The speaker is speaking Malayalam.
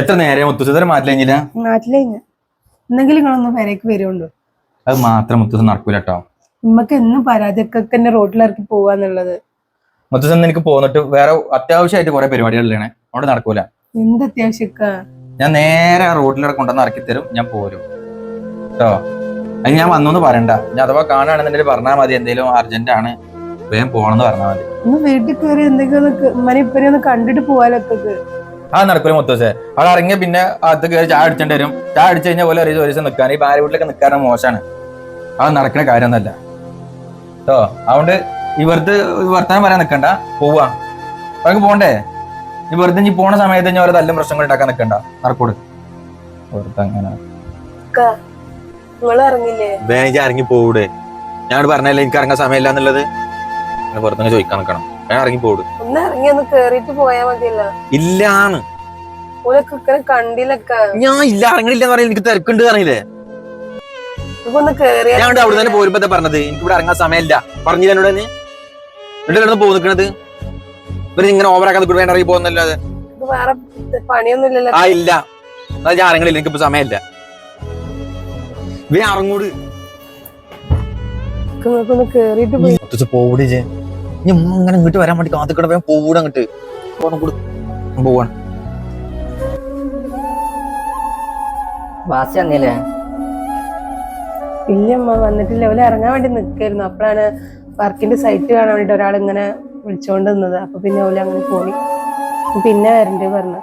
എത്ര നേരെ മുത്തുസുതരം മാറ്റില്ല നാട്ടിലേ എന്തെങ്കിലും നിങ്ങളൊന്ന് പെരേക്ക് വരുള്ളൂ അത് മാത്രം മുത്തുസ നടക്കൂല കേട്ടോ നമ്മക്ക് എന്നും പരാതിയൊക്കെ തന്നെ റോട്ടിലിറക്കി പോവാന്നുള്ളത്. മുത്തുസൻ എനിക്ക് പോന്നിട്ട് വേറെ അത്യാവശ്യമായിട്ട് കുറെ പരിപാടികളിലാണ് അവിടെ നടക്കൂല. എന്ത് അത്യാവശ്യമൊക്കെ ഞാൻ നേരെ റോഡിലൂടെ കൊണ്ടുവന്ന് ഇറക്കി തരും ഞാൻ പോരും. കേട്ടോ അത് ഞാൻ വന്നു പറയണ്ട. ഞാൻ അഥവാ കാണുകയാണെന്നുണ്ടെങ്കിൽ പറഞ്ഞാൽ മതി എന്തെങ്കിലും അർജന്റ് ആണ്. വേഗം പോകണമെന്ന് പറഞ്ഞാൽ മതി. ഒന്ന് വീട്ടിൽ കയറി എന്തെങ്കിലും ഒന്ന് കണ്ടിട്ട് പോവാലൊക്കെ ആ നടക്കൂല മുത്തൂസേ അവിടെ ഇറങ്ങിയ പിന്നെ അത് കയറി ചായ അടിച്ചേണ്ടി വരും. ചായ അടിച്ചു കഴിഞ്ഞാൽ പോലെ ഒരു ദിവസം നിൽക്കാൻ ഈ ഭാര്യ വീട്ടിലൊക്കെ നിൽക്കാനും മോശമാണ് അത് നടക്കുന്ന കാര്യമൊന്നുമല്ല. കേട്ടോ അതുകൊണ്ട് ഈ വർത്തമാനം വർത്താനം പറയാൻ നിൽക്കണ്ട പോവാ. അവർക്ക് പോണ്ടേ? ഈ വെറുതെ ഇനി പോണ സമയത്ത് ഞാൻ ഓരോ തല്ലും പ്രശ്നങ്ങൾ ഉണ്ടാക്കാൻ നിൽക്കണ്ട നടക്കൂട് വെറുതെ അങ്ങനെ. നിങ്ങൾ ഇറങ്ങില്ലേ? വേഗം ഇറങ്ങി പോവൂടെ. ഞാൻ പറഞ്ഞല്ലേ എനിക്ക് ഇറങ്ങാൻ സമയമില്ല എന്നുള്ളത്. പുറത്തങ്ങ് ചോദിക്കാൻ നിൽക്കണം ഞാൻ ഇറങ്ങി പോകൂട് ഒന്ന് ഇറങ്ങി ഒന്ന് കേറിയിട്ട് പോയാ മതിയല്ലോ. ഇല്ലാന്ന് ഓലൊക്കെ ഇങ്ങനെ ഞാൻ ഇല്ല ഇറങ്ങണില്ല എന്ന് പറയാൻ എനിക്ക് തിരക്കുണ്ട് അറിയില്ലേ ഞാൻ അവിടെ തന്നെ പോരുമ്പോ എന്താ പറഞ്ഞത്? എനിക്ക് ഇവിടെ ഇറങ്ങാൻ സമയമില്ല. പറഞ്ഞില്ല എന്നോട് തന്നെ ഇവിടെ കിടന്ന് പോകും നിൽക്കണത് ഇവർ ഇങ്ങനെ ഓവറാക്കാൻ നിൽക്കുന്നത് വേണ്ട ഇറങ്ങി പോകുന്നല്ലാതെ ഇത് വേറെ പണിയൊന്നുമില്ലല്ലോ ആ ഇല്ല. എന്നാ ഞാൻ ഇറങ്ങണില്ല എനിക്കിപ്പോ സമയമില്ല. ഇവ ഇറങ്ങൂട്. കേറിയിട്ട് പോയി. പോകൂടി ഞാൻ ഇങ്ങനെ ഇങ്ങോട്ട് വരാൻ വേണ്ടി കാത്തിക്കട വേഗം പോകൂടെ അങ്ങോട്ട്. പോണം കൂടെ പോവാണ്. വാസി വന്നില്ലേ? ഇല്ലമ്മ വന്നിട്ടില്ല. ഓൽ ഇറങ്ങാൻ വേണ്ടി നിൽക്കായിരുന്നു അപ്പോഴാണ് വർക്കിന്റെ സൈറ്റ് കാണാൻ വേണ്ടിട്ട് ഒരാൾ ഇങ്ങനെ വിളിച്ചോണ്ട് നിന്നത്. അപ്പൊ പിന്നെ ഓൽ അങ്ങനെ പോയി. പിന്നെ വരണ്ടേ പറഞ്ഞു.